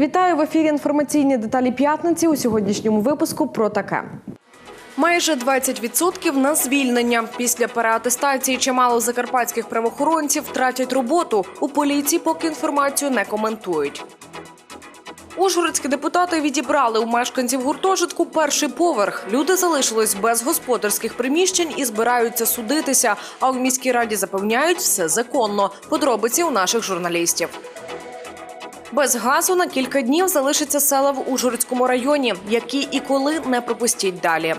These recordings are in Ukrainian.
Вітаю в ефірі інформаційні деталі п'ятниці у сьогоднішньому випуску про таке. Майже 20% на звільнення. Після переатестації чимало закарпатських правоохоронців втратять роботу. У поліції поки інформацію не коментують. Ужгородські депутати відібрали у мешканців гуртожитку перший поверх. Люди залишились без господарських приміщень і збираються судитися. А у міській раді запевняють, все законно. Подробиці у наших журналістів. Без газу на кілька днів залишаться села в Ужгородському районі, які і коли не пропустіть далі.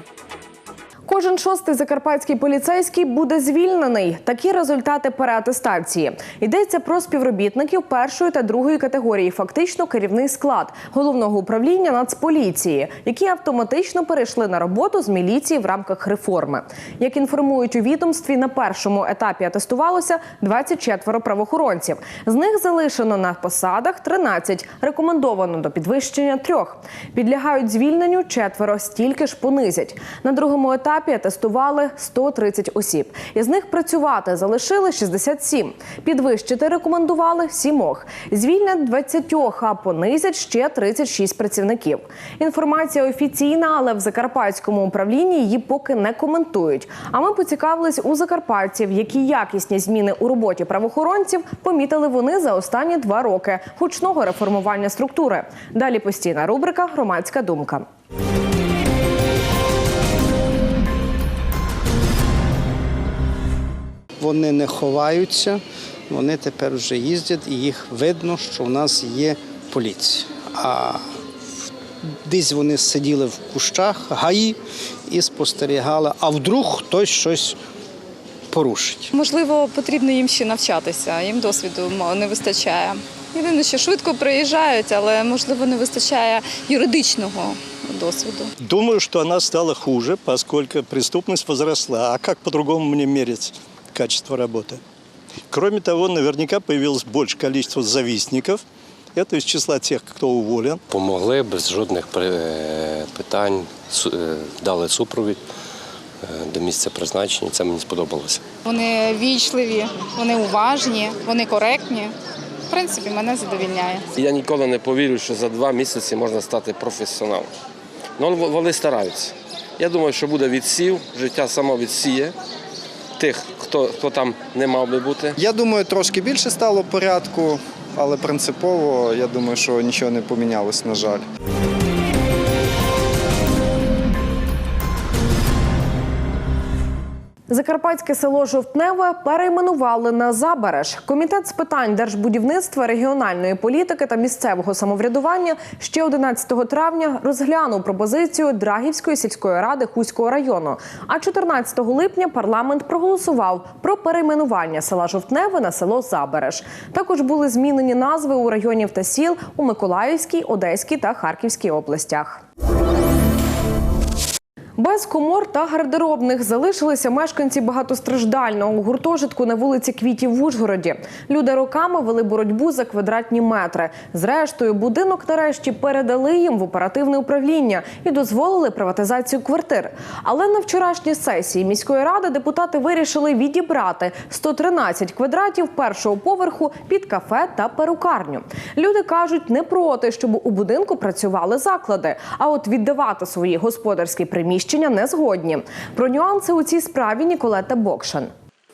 Кожен шостий закарпатський поліцейський буде звільнений. Такі результати переатестації. Йдеться про співробітників першої та другої категорії, фактично керівний склад головного управління Нацполіції, які автоматично перейшли на роботу з міліції в рамках реформи. Як інформують у відомстві, на першому етапі атестувалося 24 правоохоронців. З них залишено на посадах 13, рекомендовано до підвищення трьох. Підлягають звільненню четверо, стільки ж понизять. На другому етапі атестували 130 осіб. Із них працювати залишили 67. Підвищити рекомендували сімох. Звільнять 20, а понизять ще 36 працівників. Інформація офіційна, але в закарпатському управлінні її поки не коментують. А ми поцікавились у закарпатців, які якісні зміни у роботі правоохоронців помітили вони за останні два роки гучного реформування структури. Далі постійна рубрика Громадська думка. Вони не ховаються, вони тепер вже їздять і їх видно, що в нас є поліція. А десь вони сиділи в кущах, гаї і спостерігали, а вдруг хтось щось порушить. Можливо, потрібно їм ще навчатися, їм досвіду не вистачає. Єдине, що швидко приїжджають, але можливо не вистачає юридичного досвіду. Думаю, что она стала хуже, поскольку преступность возросла. А как по-другому мне мерить качество работы? Кроме того, наверняка появилось больше количество завистников. Это из числа тех, кто уволен. Помогли без жодних питань, е, дали супровід е, до місця призначення. Це мені сподобалося. Вони вічливі, вони уважні, вони коректні. В принципі, мене задовільняє. Я ніколи не повірю, що за два місяці можна стати професіоналом. Ну, вони стараються. Я думаю, що буде відсів, життя само відсіє тих, хто, хто там не мав би бути. Я думаю, трошки більше стало порядку, але принципово я думаю, що нічого не помінялось, на жаль. Закарпатське село Жовтневе перейменували на Забереж. Комітет з питань держбудівництва, регіональної політики та місцевого самоврядування ще 11 травня розглянув пропозицію Драгівської сільської ради Хуського району. А 14 липня парламент проголосував про перейменування села Жовтневе на село Забереж. Також були змінені назви у районів та сіл у Миколаївській, Одеській та Харківській областях. Без комор та гардеробних залишилися мешканці багатостраждального гуртожитку на вулиці Квітів в Ужгороді. Люди роками вели боротьбу за квадратні метри. Зрештою, будинок нарешті передали їм в оперативне управління і дозволили приватизацію квартир. Але на вчорашній сесії міської ради депутати вирішили відібрати 113 квадратів першого поверху під кафе та перукарню. Люди кажуть, не проти, щоб у будинку працювали заклади. А от віддавати свої господарські приміщення не згодні. Про нюанси у цій справі Ніколета Бокшан.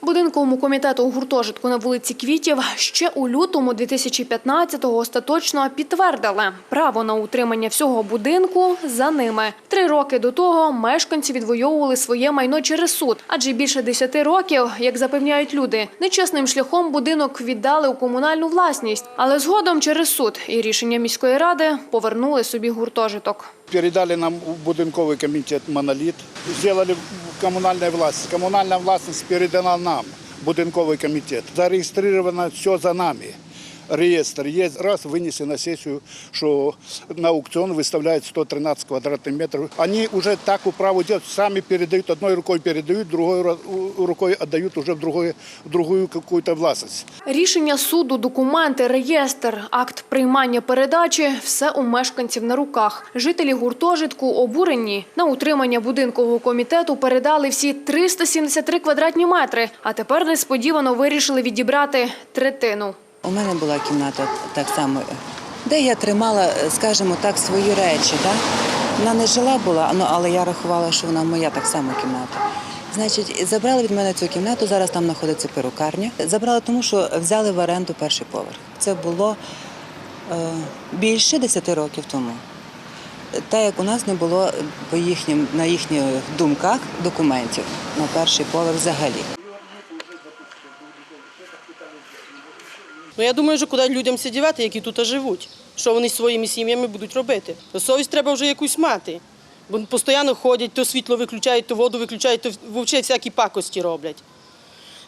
Будинковому комітету гуртожитку на вулиці Квітів ще у лютому 2015-го остаточно підтвердили право на утримання всього будинку за ними. Три роки до того мешканці відвоювали своє майно через суд, адже більше десяти років, як запевняють люди, нечесним шляхом будинок віддали у комунальну власність, але згодом через суд і рішення міської ради повернули собі гуртожиток. Передали нам в будинковий комітет моноліт. Зробили комунальну власність. Комунальна власність передана нам, будинковий комітет. Зареєстровано все за нами Реестр есть. Раз вынесли на сессию, что на аукцион выставляют 113 квадратных метров. Они уже так управу делают, сами передают, одной рукой передают, другой ра- рукой отдают уже в, другое, в другую какую-то властность. Рішення суду, документи, реєстр, акт приймання передачі – все у мешканців на руках. Жителі гуртожитку обурені. На утримання будинкового комітету передали всі 373 квадратні метри, а тепер несподівано вирішили відібрати третину. У мене була кімната так само де я тримала, скажімо так, свої речі. Да? Вона не жила була, ну, але я рахувала, що вона моя так само кімната. Значить, забрали від мене цю кімнату, зараз там знаходиться перукарня. Забрали тому, що взяли в оренду перший поверх. Це було е, більше 10 років тому. Так як у нас не було по їхнім, на їхніх думках документів на перший поверх взагалі. Ну я думаю, що куди людям сидівати, які тут живуть. Що вони своїми сім'ями будуть робити? Совість треба вже якусь мати. Бо постійно ходять, то світло виключають, то воду виключають, то вовче всякі пакості роблять.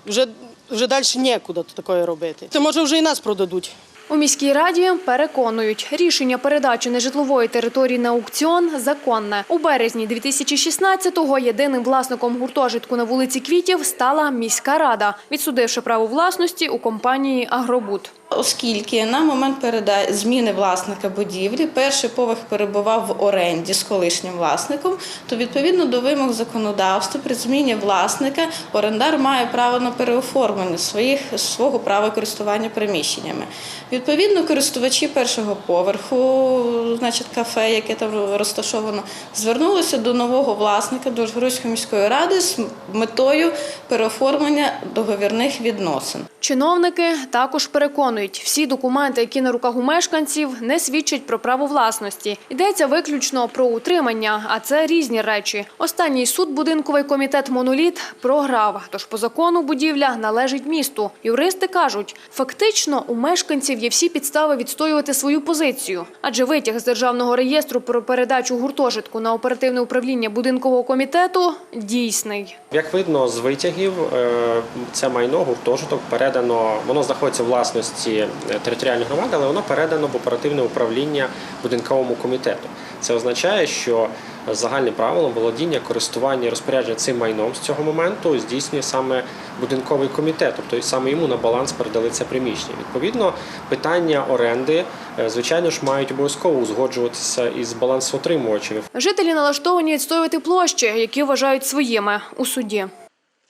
Вже, вже далі нікуди такої робити. Це може вже і нас продадуть. У міській раді переконують, рішення передачі нежитлової території на аукціон законне. У березні 2016-го єдиним власником гуртожитку на вулиці Квітів стала міська рада, відсудивши право власності у компанії Агробуд. Оскільки на момент переда... зміни власника будівлі перший поверх перебував в оренді з колишнім власником, то відповідно до вимог законодавства при зміні власника орендар має право на переоформлення своїх свого права користування приміщеннями. Відповідно, користувачі першого поверху, значить кафе, яке там розташовано, звернулися до нового власника до Ужгородської міської ради з метою переоформлення договірних відносин. Чиновники також переконують, всі документи, які на руках у мешканців, не свідчать про право власності. Йдеться виключно про утримання, а це різні речі. Останній суд будинковий комітет Моноліт програв, тож по закону будівля належить місту. Юристи кажуть, фактично у мешканців є всі підстави відстоювати свою позицію, адже витяг з державного реєстру про передачу гуртожитку на оперативне управління будинкового комітету дійсний. Як видно з витягів, е, це майно гуртожиток передано, воно знаходиться в власності е, територіальної громади, але воно передано в оперативне управління будинковому комітету. Це означає, що загальним правилом володіння, користування і розпорядження цим майном з цього моменту здійснює саме будинковий комітет, тобто саме йому на баланс передали це приміщення. Відповідно, питання оренди, е, звичайно ж, мають обов'язково узгоджуватися із балансоотримувачами. Жителі налаштовані відстоювати площі, які вважають своїми у суді.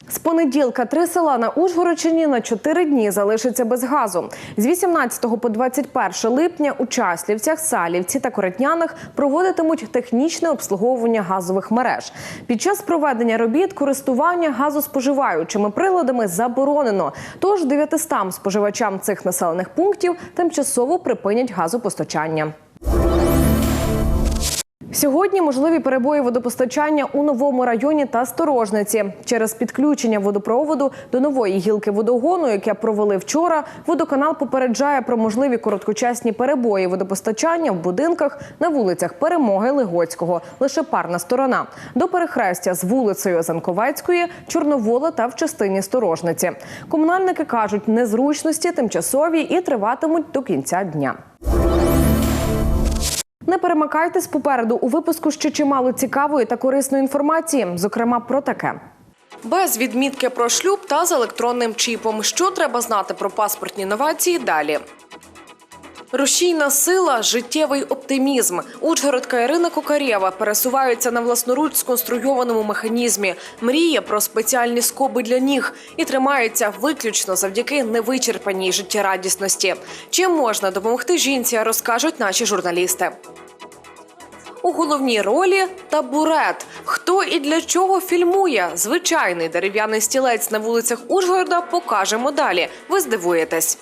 З понеділка три села на Ужгородщині на чотири дні залишаться без газу. З 18 по 21 липня у Часлівцях, Салівці та Коретнянах проводитимуть технічне обслуговування газових мереж. Під час проведення робіт користування газоспоживаючими приладами заборонено. Тож 900 споживачам цих населених пунктів тимчасово припинять газопостачання. Сьогодні можливі перебої водопостачання у новому районі та сторожниці через підключення водопроводу до нової гілки водогону, яке провели вчора. Водоканал попереджає про можливі короткочасні перебої водопостачання в будинках на вулицях Перемоги Лигоцького. Лише парна сторона до перехрестя з вулицею Занковецької, Чорновола та в частині сторожниці. Комунальники кажуть, незручності тимчасові і триватимуть до кінця дня. Не перемикайтесь попереду. У випуску ще чимало цікавої та корисної інформації, зокрема про таке. Без відмітки про шлюб та з електронним чіпом. Що треба знати про паспортні новації далі? Рушійна сила, життєвий оптимізм. Ужгородка Ірина Кокарєва пересувається на власноруч сконструйованому механізмі. Мріє про спеціальні скоби для ніг і тримається виключно завдяки невичерпаній життєрадісності. Чим можна допомогти жінці, розкажуть наші журналісти. У головній ролі табурет. Хто і для чого фільмує? Звичайний дерев'яний стілець на вулицях Ужгорода покажемо далі. Ви здивуєтесь.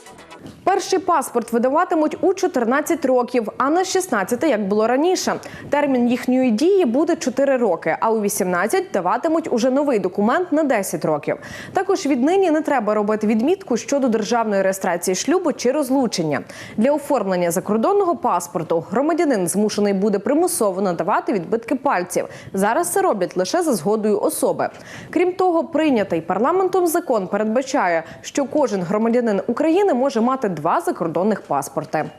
Перший паспорт видаватимуть у 14 років, а не 16, як було раніше. Термін їхньої дії буде 4 роки, а у 18 даватимуть уже новий документ на 10 років. Також віднині не треба робити відмітку щодо державної реєстрації шлюбу чи розлучення. Для оформлення закордонного паспорту громадянин змушений буде примусово надавати відбитки пальців. Зараз це роблять лише за згодою особи. Крім того, прийнятий парламентом закон передбачає, що кожен громадянин України може мати два закордонних паспорти.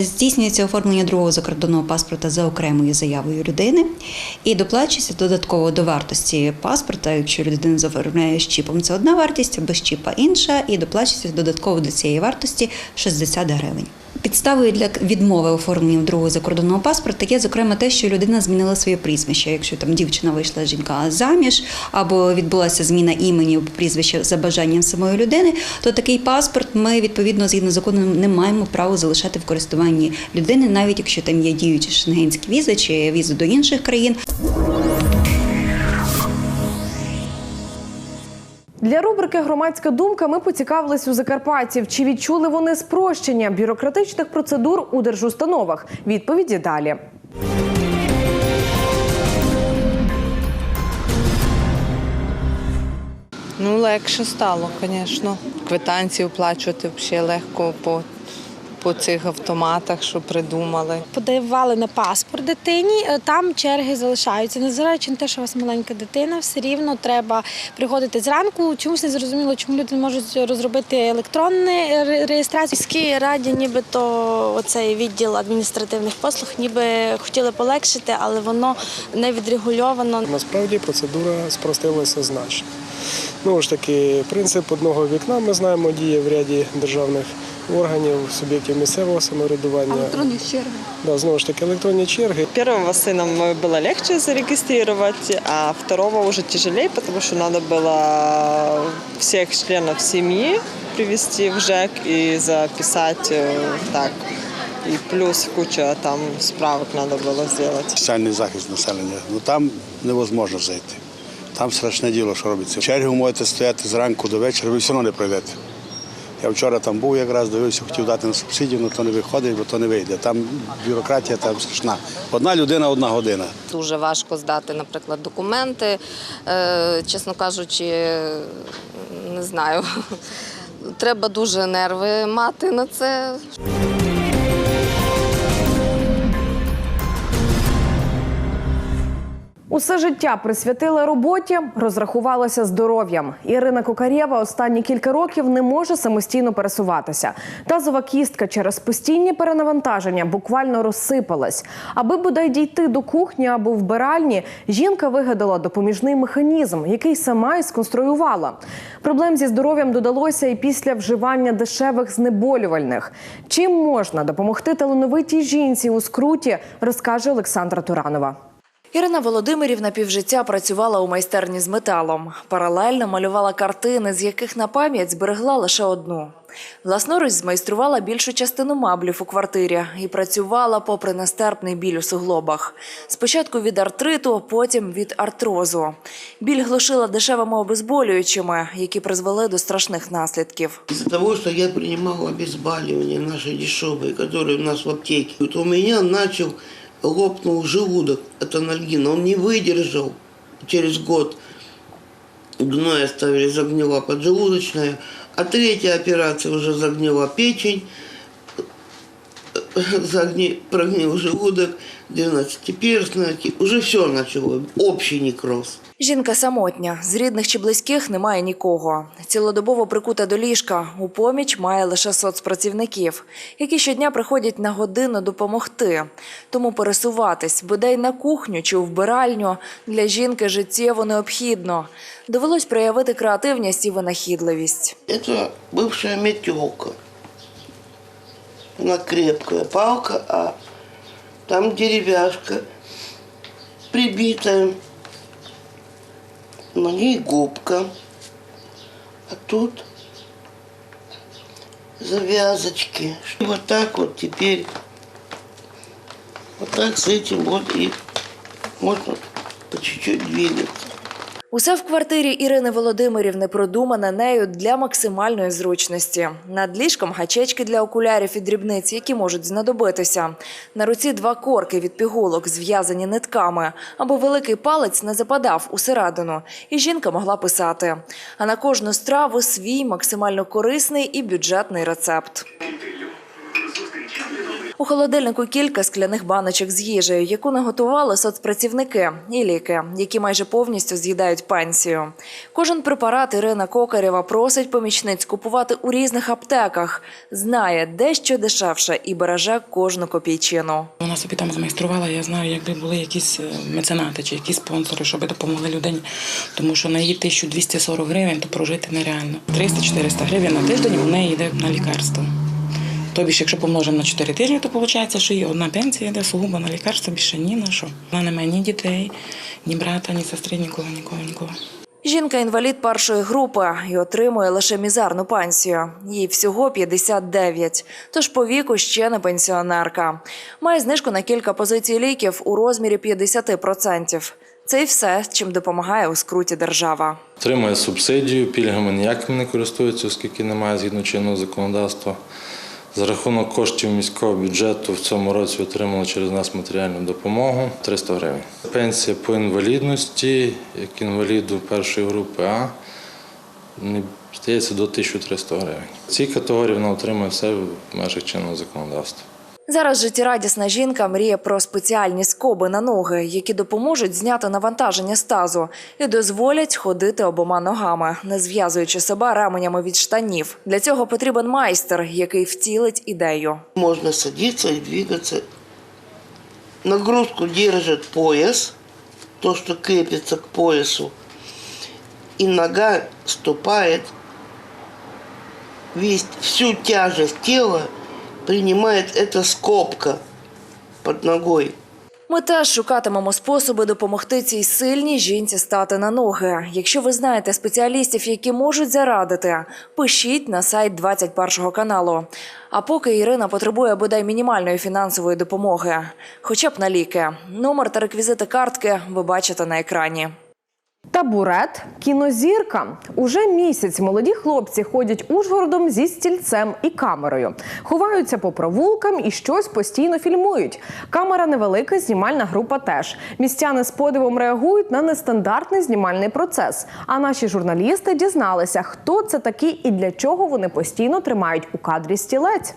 Здійснюється оформлення другого закордонного паспорта за окремою заявою людини і доплачується додатково до вартості паспорта. Якщо людина заоформляє з чіпом, це одна вартість, без чіпа інша, і доплачується додатково до цієї вартості 60 гривень. Підставою для відмови оформлення другого закордонного паспорта є, зокрема, те, що людина змінила своє прізвище. Якщо там дівчина вийшла жінка заміж, або відбулася зміна імені прізвища за бажанням самої людини, то такий паспорт ми відповідно згідно закону не маємо права залишати в користуванні людини, навіть якщо там є діючі шенгенські візи чи візи до інших країн. Для рубрики Громадська думка ми поцікавились у закарпатців, чи відчули вони спрощення бюрократичних процедур у держустановах. Відповіді далі. Ну, легше стало, звісно. Квитанції оплачувати взагалі легко по, по цих автоматах, що придумали. подавали на паспорт дитині, е, там черги залишаються. Незважаючи на те, що у вас маленька дитина, все рівно треба приходити зранку. Чомусь не зрозуміло, чому люди не можуть розробити електронну реєстрацію. Міській раді, нібито оцей відділ адміністративних послуг, ніби хотіли полегшити, але воно не відрегульовано. Насправді процедура спростилася значно. Знову ж таки, принцип одного вікна ми знаємо діє в ряді державних органів, суб'єктів місцевого самоврядування. черги. Да, знову ж таки, електронні черги. Первого сына было легче зарегистрировать, а второго уже тяжелее, потому что надо было всех членов семьи привести в ЖЭК и записать э, так. И плюс куча там справок надо было сделать. Соціальний захист населення. Ну там невозможно зайти. Там страшне діло, що робиться. В черги ви можете стояти зранку до вечора, ви все одно не пройдете. Я вчора там був якраз, дивився, хотів дати на субсидію, але то не виходить, бо то не вийде. Там бюрократія там страшна. Одна людина, одна година. Дуже важко здати, наприклад, документи. Е, Чесно кажучи, не знаю. Треба дуже нерви мати на це. Усе життя присвятила роботі, розрахувалася здоров'ям. Ірина Кокарєва останні кілька років не може самостійно пересуватися. Тазова кістка через постійні перенавантаження буквально розсипалась. Аби бодай дійти до кухні або вбиральні, жінка вигадала допоміжний механізм, який сама і сконструювала. Проблем зі здоров'ям додалося і після вживання дешевих знеболювальних. Чим можна допомогти талановитій жінці у скруті, розкаже Олександра Туранова. Ірина Володимирівна півжиття працювала у майстерні з металом. Паралельно малювала картини, з яких на пам'ять зберегла лише одну. Власноруч змайструвала більшу частину маблів у квартирі і працювала попри нестерпний біль у суглобах. Спочатку від артриту, потім від артрозу. Біль глушила дешевими обезболюючими, які призвели до страшних наслідків. Из-за того, что я принимала обезболивание наши дешевые, которые у нас в аптеке, вот у меня начал лопнул желудок от анальгина. Он не выдержал. Через год мной оставили загнила поджелудочная, а третья операция уже загнила печень, загни, прогнил желудок, 12-перстная, уже все начало, общий некроз. Жінка самотня, з рідних чи близьких немає нікого. Цілодобово прикута до ліжка. У поміч має лише соцпрацівників, які щодня приходять на годину допомогти. Тому пересуватись, бодай на кухню чи у вбиральню, для жінки життєво необхідно. Довелось проявити креативність і винахідливість. Это бывшая метелка. Она крепкая палка, а там деревяшка прибитая. На ней губка. А тут завязочки. Вот так вот теперь. Вот так с этим вот и можно по чуть-чуть двигаться. Усе в квартирі Ірини Володимирівни продумане нею для максимальної зручності. Над ліжком гачечки для окулярів і дрібниць, які можуть знадобитися. На руці два корки від пігулок, зв'язані нитками, аби великий палець не западав усередину, і жінка могла писати. А на кожну страву свій максимально корисний і бюджетний рецепт. У холодильнику кілька скляних баночок з їжею, яку наготували соцпрацівники, і ліки, які майже повністю з'їдають пенсію. Кожен препарат Ірина Кокарєва просить помічниць купувати у різних аптеках. Знає, де що дешевше і береже кожну копійчину. Вона собі там змайструвала, я знаю, якби були якісь е, меценати чи якісь спонсори, щоб допомогли людині. Тому що на її 1240 гривень то прожити нереально. 300-400 гривень на тиждень у неї йде на лікарство. Тобі ж, якщо помножимо на 4 тижні, то виходить, що і одна пенсія йде сугубо на лікарство, більше ні на що. Вона не має ні дітей, ні брата, ні сестри, нікого, нікого, нікого. Жінка інвалід першої групи і отримує лише мізерну пенсію. Їй всього 59, тож по віку ще не пенсіонерка. Має знижку на кілька позицій ліків у розмірі 50%. Це й все, чим допомагає у скруті держава. Отримує субсидію, пільгами ніякими не користується, оскільки немає згідно чинного законодавства. За рахунок коштів міського бюджету в цьому році отримали через нас матеріальну допомогу 300 гривень. Пенсія по інвалідності, як інваліду першої групи А, здається до 1300 гривень. Ці категорії вона отримує все в межах чинного законодавства. Зараз життєрадісна жінка мріє про спеціальні скоби на ноги, які допоможуть зняти навантаження з тазу і дозволять ходити обома ногами, не зв'язуючи себе ременями від штанів. Для цього потрібен майстер, який втілить ідею. Можно садиться и двигаться. Нагрузку держит пояс, то, что крепится к поясу. И нога ступает, весь, всю тяжесть тела принимает эта скобка под ногой. Ми теж шукатимемо способи допомогти цій сильній жінці стати на ноги. Якщо ви знаєте спеціалістів, які можуть зарадити, пишіть на сайт 21 каналу. А поки Ірина потребує бодай мінімальної фінансової допомоги, хоча б на ліки. Номер та реквізити картки ви бачите на екрані. Табурет, кінозірка. Уже місяць молоді хлопці ходять Ужгородом зі стільцем і камерою, ховаються по провулкам і щось постійно фільмують. Камера невелика, знімальна група теж. Містяни з подивом реагують на нестандартний знімальний процес. А наші журналісти дізналися, хто це такі і для чого вони постійно тримають у кадрі стілець.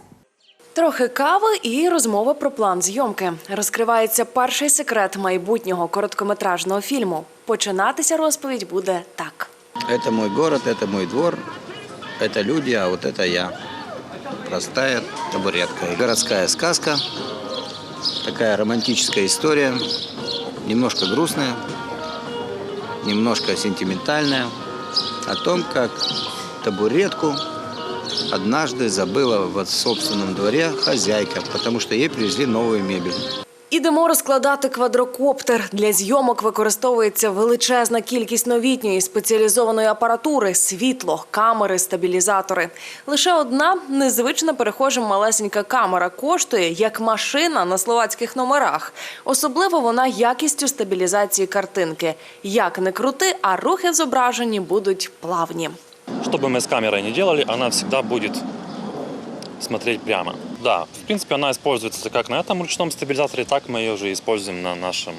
Трохи кави і розмова про план зйомки. Розкривається перший секрет майбутнього короткометражного фільму. Починатися розповідь буде так. Это мой город, это мой двор, это люди, а вот это я. Простая табуретка. И городская сказка, такая романтическая история, немножко грустная, немножко сентиментальная, о том, как табуретку однажды забыла в собственном дворе хозяйка, потому что ей привезли новую мебель. Ідемо розкладати квадрокоптер. Для зйомок використовується величезна кількість новітньої спеціалізованої апаратури, світло, камери, стабілізатори. Лише одна незвична перехожим малесенька камера коштує як машина на словацьких номерах. Особливо вона якістю стабілізації картинки. Як не крути, а рухи в зображенні будуть плавні. Что бы мы с камерой не делали, она всегда будет смотреть прямо. Да, в принципе, она используется как на этом ручном стабилизаторе, так мы ее уже используем на нашем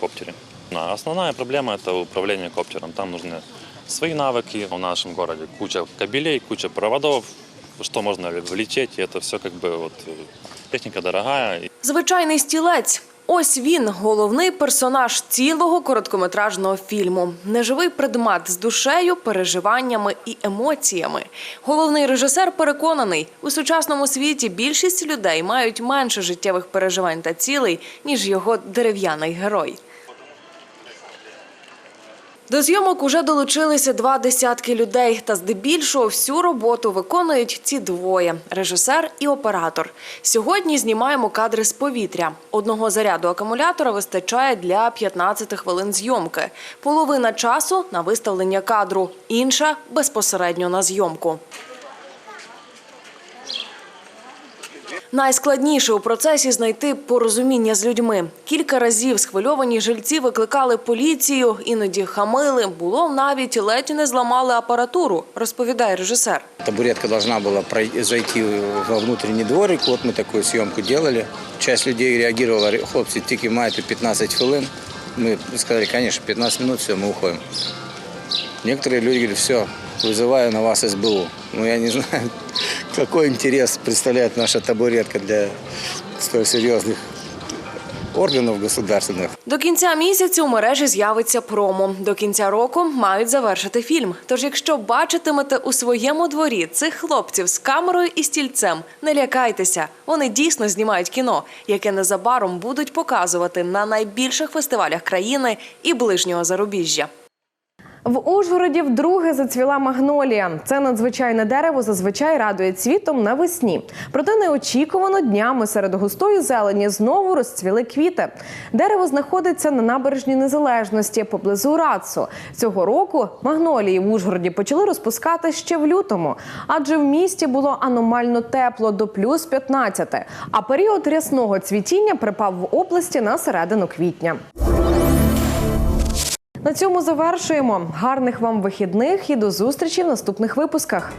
коптере. А Основная проблема – это управление коптером. Там нужны свои навыки. В нашем городе куча кабелей, куча проводов, что можно влететь, и это все как бы вот э, техника дорогая. Звичайний стілець. Ось він, головний персонаж цілого короткометражного фільму. Неживий предмет з душею, переживаннями і емоціями. Головний режисер переконаний, у сучасному світі більшість людей мають менше життєвих переживань та цілей, ніж його дерев'яний герой. До зйомок уже долучилися два десятки людей, та здебільшого всю роботу виконують ці двоє режисер і оператор. Сьогодні знімаємо кадри з повітря. Одного заряду акумулятора вистачає для 15 хвилин зйомки. Половина часу на виставлення кадру, інша безпосередньо на зйомку. Найскладніше у процесі знайти порозуміння з людьми. Кілька разів схвильовані жильці викликали поліцію, іноді хамили. Було навіть ледь не зламали апаратуру, розповідає режисер. Табуретка должна была прой- зайти во внутренний дворик. Вот мы такую съемку делали. Часть людей реагировала, хлопцы, тільки маєте 15 хвилин. Мы сказали, конечно, 15 минут, все, мы уходим. Некоторые люди говорят, все, вызываю на вас СБУ. Ну, я не знаю, какой интерес представляет наша табуретка для столь серьезных органов государственных. До кінця місяця у мережі з'явиться промо. До кінця року мають завершити фільм. Тож, якщо бачитимете у своєму дворі цих хлопців з камерою і стільцем, не лякайтеся. Вони дійсно знімають кіно, яке незабаром будуть показувати на найбільших фестивалях країни і ближнього зарубіжжя. В Ужгороді вдруге зацвіла магнолія. Це надзвичайне дерево зазвичай радує цвітом навесні. Проте неочікувано днями серед густої зелені знову розцвіли квіти. Дерево знаходиться на набережній незалежності поблизу Рацу. Цього року магнолії в Ужгороді почали розпускати ще в лютому, адже в місті було аномально тепло до плюс 15, а період рясного цвітіння припав в області на середину квітня. На цьому завершуємо. Гарних вам вихідних і до зустрічі в наступних випусках.